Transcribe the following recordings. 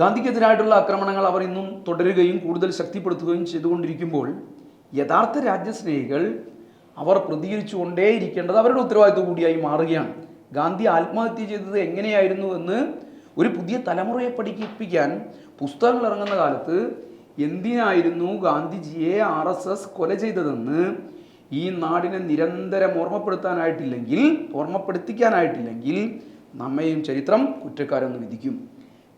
ഗാന്ധിക്കെതിരായിട്ടുള്ള ആക്രമണങ്ങൾ അവർ ഇന്നും തുടരുകയും കൂടുതൽ ശക്തിപ്പെടുത്തുകയും ചെയ്തുകൊണ്ടിരിക്കുമ്പോൾ യഥാർത്ഥ രാജ്യസ്നേഹികൾ അവർ പ്രതികരിച്ചുകൊണ്ടേയിരിക്കേണ്ടത് അവരുടെ ഉത്തരവാദിത്വം കൂടിയായി മാറുകയാണ്. ഗാന്ധി ആത്മഹത്യ ചെയ്തത് എങ്ങനെയായിരുന്നു എന്ന് ഒരു പുതിയ തലമുറയെ പഠിപ്പിക്കാൻ പുസ്തകങ്ങൾ ഇറങ്ങുന്ന കാലത്ത് എന്തിനായിരുന്നു ഗാന്ധിജിയെ ആർ എസ് എസ് കൊല ചെയ്തതെന്ന് ഈ നാടിനെ നിരന്തരം ഓർമ്മപ്പെടുത്താനായിട്ടില്ലെങ്കിൽ ഓർമ്മപ്പെടുത്തിക്കാനായിട്ടില്ലെങ്കിൽ നമ്മയും ചരിത്രം കുറ്റക്കാരെന്ന് വിധിക്കും.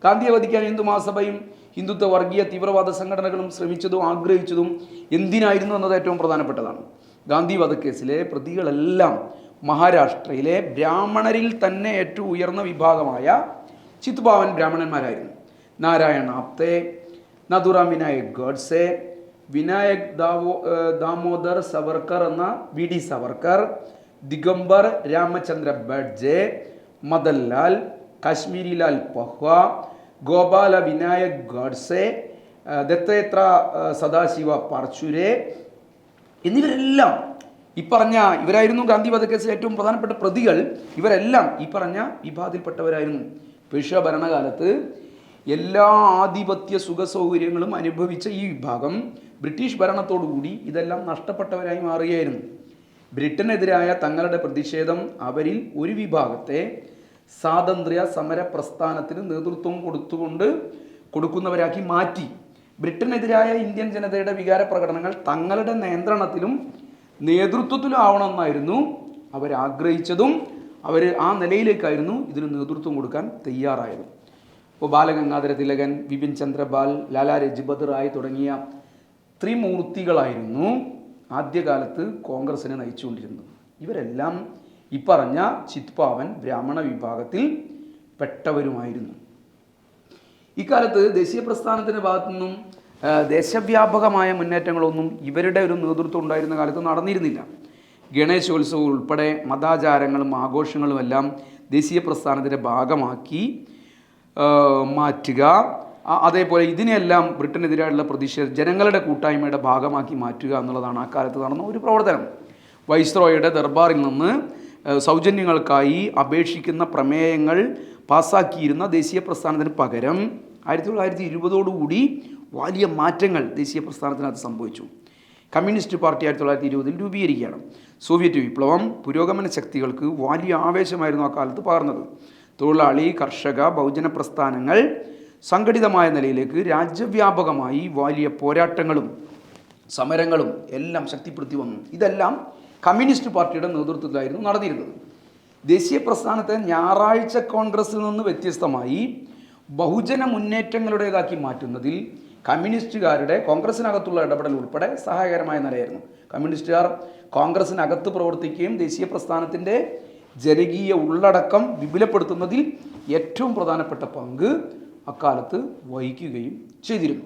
ഗാന്ധിയെ വധിക്കാൻ ഹിന്ദു മഹാസഭയും ഹിന്ദുത്വ വർഗീയ തീവ്രവാദ സംഘടനകളും ശ്രമിച്ചതും ആഗ്രഹിച്ചതും എന്തിനായിരുന്നു എന്നത് ഏറ്റവും പ്രധാനപ്പെട്ടതാണ്. ഗാന്ധി വധക്കേസിലെ പ്രതികളെല്ലാം മഹാരാഷ്ട്രയിലെ ബ്രാഹ്മണരിൽ തന്നെ ഏറ്റവും ഉയർന്ന വിഭാഗമായ ചിത്ഭാവൻ ബ്രാഹ്മണന്മാരായിരുന്നു. നാരായണ ആപ്തെ നഥുറാം വിനായക് ഗോഡ്സെ വിനായക് ദാവോ ദാമോദർ സവർക്കർ എന്ന വി ഡി സവർക്കർ ദിഗംബർ രാമചന്ദ്ര ബഡ്ജെ മദൻലാൽ കാശ്മീരിലാൽ പഹ്വ ഗോപാല വിനായക് ഗോഡ്സെ ദത്തേത്ര സദാശിവ പാർച്ചുരെ എന്നിവരെല്ലാം ഈ പറഞ്ഞ ഇവരായിരുന്നു ഗാന്ധി വധക്കേസിൽ ഏറ്റവും പ്രധാനപ്പെട്ട പ്രതികൾ. ഇവരെല്ലാം ഈ പറഞ്ഞ വിഭാഗത്തിൽപ്പെട്ടവരായിരുന്നു. പേഷ്യ ഭരണകാലത്ത് എല്ലാ ആധിപത്യ സുഖ സൗകര്യങ്ങളും അനുഭവിച്ച ഈ വിഭാഗം ബ്രിട്ടീഷ് ഭരണത്തോടുകൂടി ഇതെല്ലാം നഷ്ടപ്പെട്ടവരായി മാറുകയായിരുന്നു. ബ്രിട്ടനെതിരായ തങ്ങളുടെ പ്രതിഷേധം അവരിൽ ഒരു വിഭാഗത്തെ സ്വാതന്ത്ര്യ സമര പ്രസ്ഥാനത്തിന് നേതൃത്വം കൊടുത്തുകൊണ്ട് കൊടുക്കുന്നവരാക്കി മാറ്റി. ബ്രിട്ടനെതിരായ ഇന്ത്യൻ ജനതയുടെ വികാര പ്രകടനങ്ങൾ തങ്ങളുടെ നിയന്ത്രണത്തിലും നേതൃത്വത്തിലും ആവണമെന്നായിരുന്നു അവർ ആഗ്രഹിച്ചതും അവർ ആ നിലയിലേക്കായിരുന്നു ഇതിന് നേതൃത്വം കൊടുക്കാൻ തയ്യാറായത്. ഇപ്പോൾ ബാലഗംഗാധര തിലകൻ വിപിൻ ചന്ദ്രപാൽ ലാലാ രജ്പത് റായ് തുടങ്ങിയ ത്രിമൂർത്തികളായിരുന്നു ആദ്യകാലത്ത് കോൺഗ്രസിനെ നയിച്ചുകൊണ്ടിരുന്നത്. ഇവരെല്ലാം ഇപ്പറഞ്ഞ ചിത്പാവൻ ബ്രാഹ്മണ വിഭാഗത്തിൽ പെട്ടവരുമായിരുന്നു. ഇക്കാലത്ത് ദേശീയ പ്രസ്ഥാനത്തിന്റെ ഭാഗത്തു നിന്നും ദേശവ്യാപകമായ മുന്നേറ്റങ്ങളൊന്നും ഇവരുടെ ഒരു നേതൃത്വം ഉണ്ടായിരുന്ന കാലത്ത് നടന്നിരുന്നില്ല. ഗണേശോത്സവം ഉൾപ്പെടെ മതാചാരങ്ങളും ആഘോഷങ്ങളും എല്ലാം ദേശീയ പ്രസ്ഥാനത്തിന്റെ ഭാഗമാക്കി മാറ്റുക. അതേപോലെ ഇതിനെയെല്ലാം ബ്രിട്ടനെതിരായുള്ള പ്രതിഷേധം ജനങ്ങളുടെ കൂട്ടായ്മയുടെ ഭാഗമാക്കി മാറ്റുക എന്നുള്ളതാണ് ആ കാലത്ത് നടന്ന ഒരു പ്രവർത്തനം. വൈസ്രോയുടെ ദർബാറിൽ നിന്ന് സൗജന്യങ്ങൾക്കായി അപേക്ഷിക്കുന്ന പ്രമേയങ്ങൾ പാസ്സാക്കിയിരുന്ന ദേശീയ പ്രസ്ഥാനത്തിന് പകരം ആയിരത്തി തൊള്ളായിരത്തി ഇരുപതോടുകൂടി വലിയ മാറ്റങ്ങൾ ദേശീയ പ്രസ്ഥാനത്തിനകത്ത് സംഭവിച്ചു. കമ്മ്യൂണിസ്റ്റ് പാർട്ടി ആയിരത്തി തൊള്ളായിരത്തി ഇരുപതിൽ രൂപീകരിക്കുകയാണ്. സോവിയറ്റ് വിപ്ലവം പുരോഗമന ശക്തികൾക്ക് വലിയ ആവേശമായിരുന്നു ആ കാലത്ത് പകർന്നത്. തൊഴിലാളി കർഷക ബഹുജന പ്രസ്ഥാനങ്ങൾ സംഘടിതമായ നിലയിലേക്ക് രാജ്യവ്യാപകമായി വലിയ പോരാട്ടങ്ങളും സമരങ്ങളും എല്ലാം ശക്തിപ്പെടുത്തി വന്നു. ഇതെല്ലാം കമ്മ്യൂണിസ്റ്റ് പാർട്ടിയുടെ നേതൃത്വത്തിലായിരുന്നു നടന്നിരുന്നത്. ദേശീയ പ്രസ്ഥാനത്തെ ഞായറാഴ്ച കോൺഗ്രസിൽ നിന്ന് വ്യത്യസ്തമായി ബഹുജന മുന്നേറ്റങ്ങളുടേതാക്കി മാറ്റുന്നതിൽ കമ്മ്യൂണിസ്റ്റുകാരുടെ കോൺഗ്രസിനകത്തുള്ള ഇടപെടൽ ഉൾപ്പെടെ സഹായകരമായ നിലയായിരുന്നു. കമ്മ്യൂണിസ്റ്റുകാർ കോൺഗ്രസിനകത്ത് പ്രവർത്തിക്കുകയും ദേശീയ പ്രസ്ഥാനത്തിന്റെ ജനകീയ ഉള്ളടക്കം വിപുലപ്പെടുത്തുന്നതിൽ ഏറ്റവും പ്രധാനപ്പെട്ട പങ്ക് അക്കാലത്ത് വഹിക്കുകയും ചെയ്തിരുന്നു.